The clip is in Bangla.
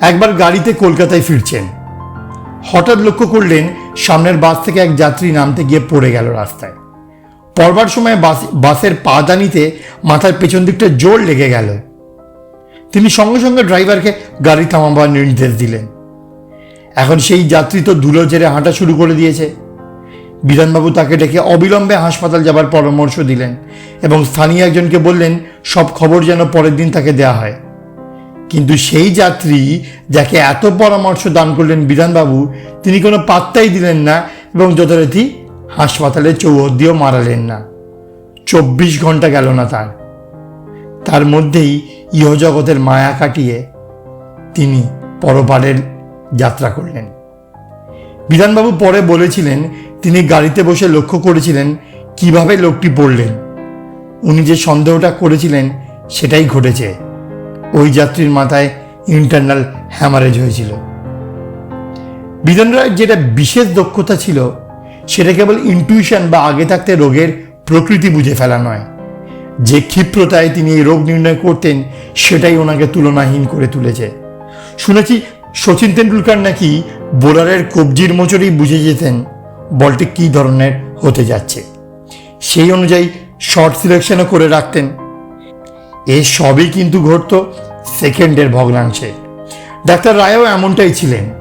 একবার গাড়িতে কলকাতায় ফিরছেন। হঠাৎ লক্ষ্য করলেন সামনের বাস থেকে এক যাত্রী নামতে গিয়ে পড়ে গেল রাস্তায়। পড়বার সময় বাস, বাসের পাদানিতে মাথার পেছন দিকটা জোর লেগে গেল। তিনি সঙ্গে সঙ্গে ড্রাইভারকে গাড়ি থামাবার নির্দেশ দিলেন। এখন সেই যাত্রী তো ধুলো ঝেড়ে হাঁটা শুরু করে দিয়েছে। বিধানবাবু তাকে ডেকে অবিলম্বে হাসপাতাল যাবার পরামর্শ দিলেন এবং স্থানীয় একজনকে বললেন, সব খবর যেন পরের দিন তাকে দেয়া হয়। কিন্তু সেই যাত্রী যাকে এত পরামর্শ দান করলেন বিধানবাবু, তিনি কোনো পাত্তাই দিলেন না এবং যথারীতি হাসপাতালে চৌহদ্দিও মারালেন না। চব্বিশ ঘণ্টা গেল না তার। তার মধ্যেই ইহজগতের মায়া কাটিয়ে তিনি পরপারের যাত্রা করলেন। বিধানবাবু পরে বলেছিলেন, তিনি গাড়িতে বসে লক্ষ্য করেছিলেন কীভাবে লোকটি পড়লেন। উনি যে সন্দেহটা করেছিলেন, সেটাই ঘটেছে। ওই যাত্রীর মাথায় ইন্টারনাল হ্যামারেজ হয়েছিল। বিধান রায়ের যেটা বিশেষ দক্ষতা ছিল, সেটা কেবল ইনটিউশন বা আগে থাকতে রোগের প্রকৃতি বুঝে ফেলা নয়। যে ক্ষিপ্রতায় তিনি এই রোগ নির্ণয় করতেন, সেটাই ওনাকে তুলনাহীন করে তুলেছে। শুনেছি সচিন তেন্ডুলকার নাকি বোলারের কবজির মোচরেই বুঝে যেতেন বলটি কী ধরনের হতে যাচ্ছে। সেই অনুযায়ী শর্ট সিলেকশনও করে রাখতেন। এ সবই কিন্তু ঘটত সেকেন্ডের ভগ্নাংশে। ডাক্তার রায়ও এমনটাই ছিলেন।